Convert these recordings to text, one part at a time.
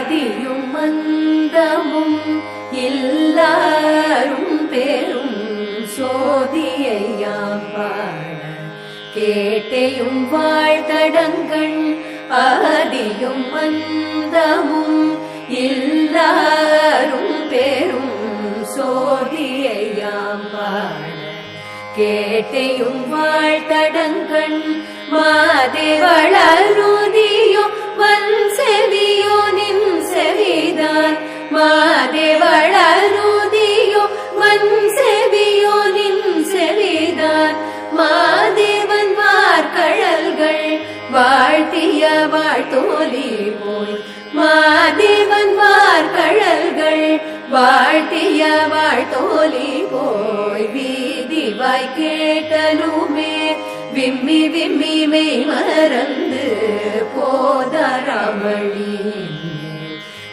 ஆதியும் மந்தமும் எல்லாரும் பெரும் சோதியையாம் பாட. கேட்டையும் வாழ்த்தடங்கண் ஆதியும் மந்தமும் எல்லாரும் பெரும் சோதியையாம் பாட. கேட்டையும் வாழ்த்தடங்கண் மாதேவளருதியோ வன் செவியோ நின் செவிதான் மாதேவளருதியோ வன் செவியோ நின் செவிதான் மாதேவன் வார்கழல்கள் வாழ்த்திய வாழ்த்தோலி போய். மாதேவன் வார்கழல்கள் வாழ்த்திய வாழ்த்தோலி போய். வீதிவாய் கேட்டலுமே விம்மி விம்மி மெய் மறந்து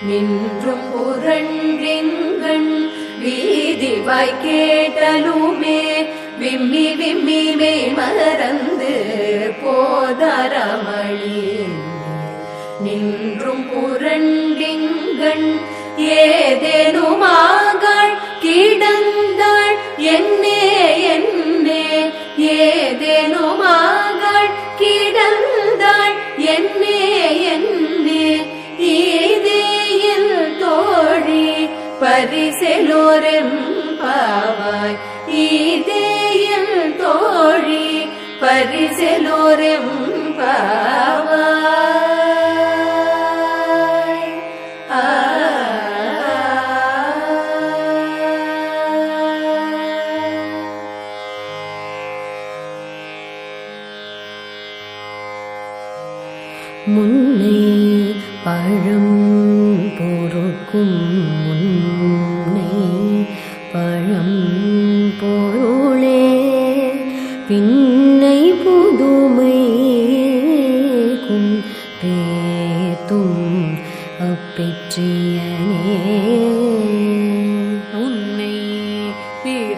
நின்றும் புரண்டின்கண் வீதி வாய்க்கேட்டலுமே விம்மி விம்மி மெய் மறந்து போதரமணி நின்றும் புரண்டிங்கண் ஏதேனுமாகாள் கிடந்தாள் என்னே என்னே ஏதேனுமா பரிசெலோரெம் பாவாய் ஈதேயில் தோழி பரிசெலோரெம்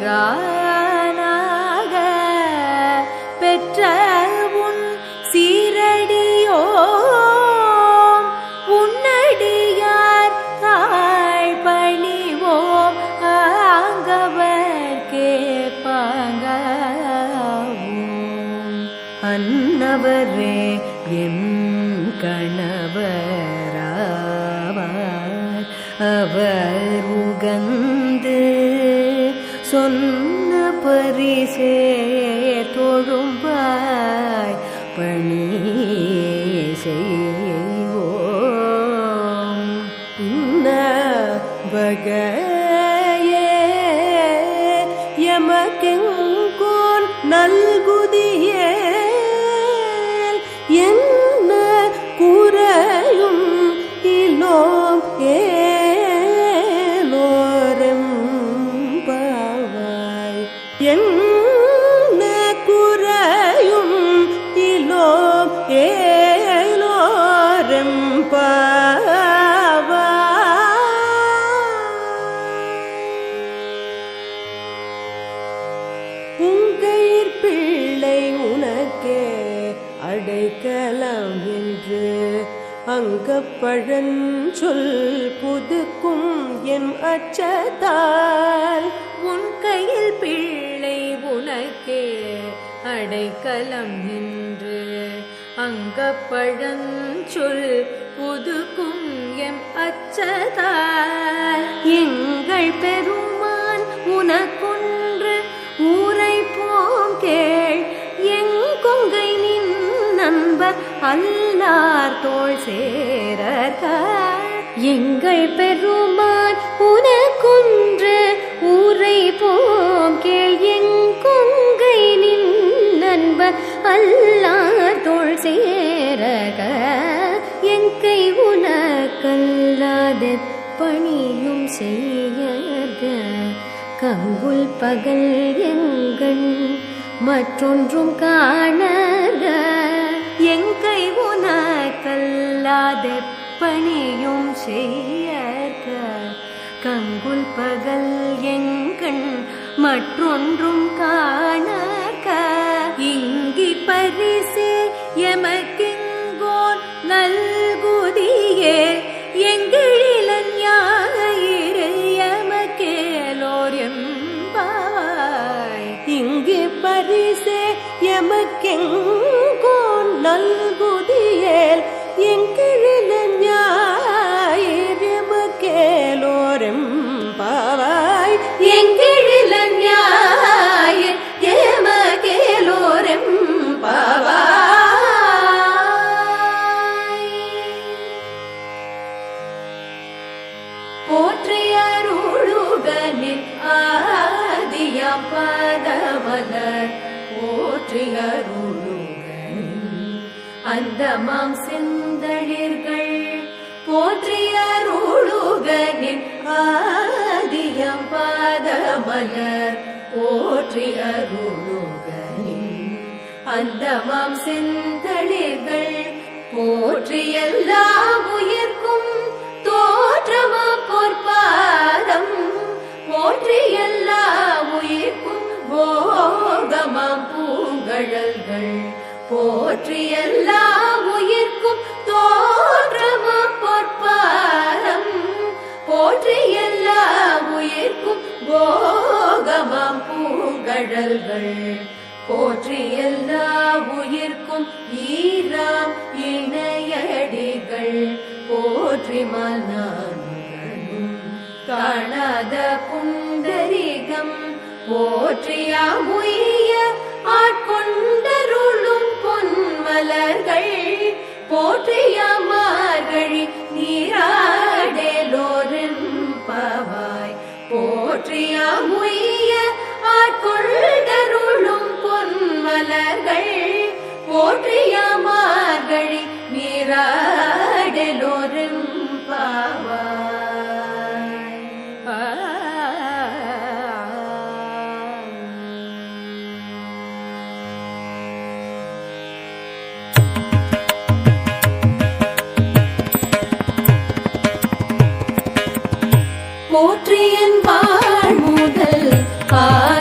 பிரானாக பெற்ற உன் சீரடியோ உன்னடியார் தாழ் பணிவோம் ஆங்கவர் கேட்பாங்க அன்னவரே எம் கணவராவார் அவர் உகந்து தொழும்பாய் பண் என்று அங்கப்பழஞ்சொல் புதுக்கும் என் அச்சத்தால். உன் கையில் பிள்ளை உனக்கே அடைக்கலம் என்று அங்கப்பழஞ்சொல் புதுக்கும் எம் அச்சதால் எங்கள் பெருமான் உனக்கொன்று அல்லார் தோல் சேரக எங்கள் பெருமான் உனக்குன்று ஊரை போம் கேள் எங்கொங்கை நின் நண்பர் அல்லார் தோல் சேரக எங்கை உனக்கல்லாது பணியும் செய்யக. கங்குல் பகல் எங்கள் மற்றொன்றும் காணக. കല്ലാതെപ്പണിയും ചെയ്യർക്ക കങ്കുൽ പകൽ എങ്കൺ മറ്റൊന്നും കാണർക്ക ഇങ്കി പരിസേ യമക്കിങ്കോൻ നൽകുതിയേ എങ്കിഴിലൻ ഞാനയിരെ യമക്കേലോര്യം ഇങ്കി പരിസേ യമക്കെങ്കോൻ നൽകു பதமலர் போற்றியருளுகனின் அந்தமாம் செந்தளிர்கள் போற்றியருளுகனின் ஆதியம் பதமலர் போற்றியருளுகனின் அந்தமாம் செந்தளிர்கள் போற்றி எல்லாம் உயிர்க்கும் தோற்றமா பொற்பாதம். போற்றி எல்லா உயிர்க்கும் போகமாம் பூங்கழல்கள். போற்றி எல்லா உயிர்க்கும் தோற்றமாம் பொற்பாதம் போற்றி எல்லா உயிர்க்கும் போகமாம் பூங்கழல்கள். போற்றி எல்லா உயிர்க்கும் ஈராம் இணையடிகள். போற்றி மனானும் காணாத போற்றிய உய ஆட்கொண்டருளும் பொன்மலர்கள் போற்றிய மார்கழி நீராடலோரின்பவாய். போற்றிய உய ஆட்கொண்டருளும் பொன்மலர்கள் போற்றிய மார்கழி நீரா போற்றியன் பாழ் முதல் பால்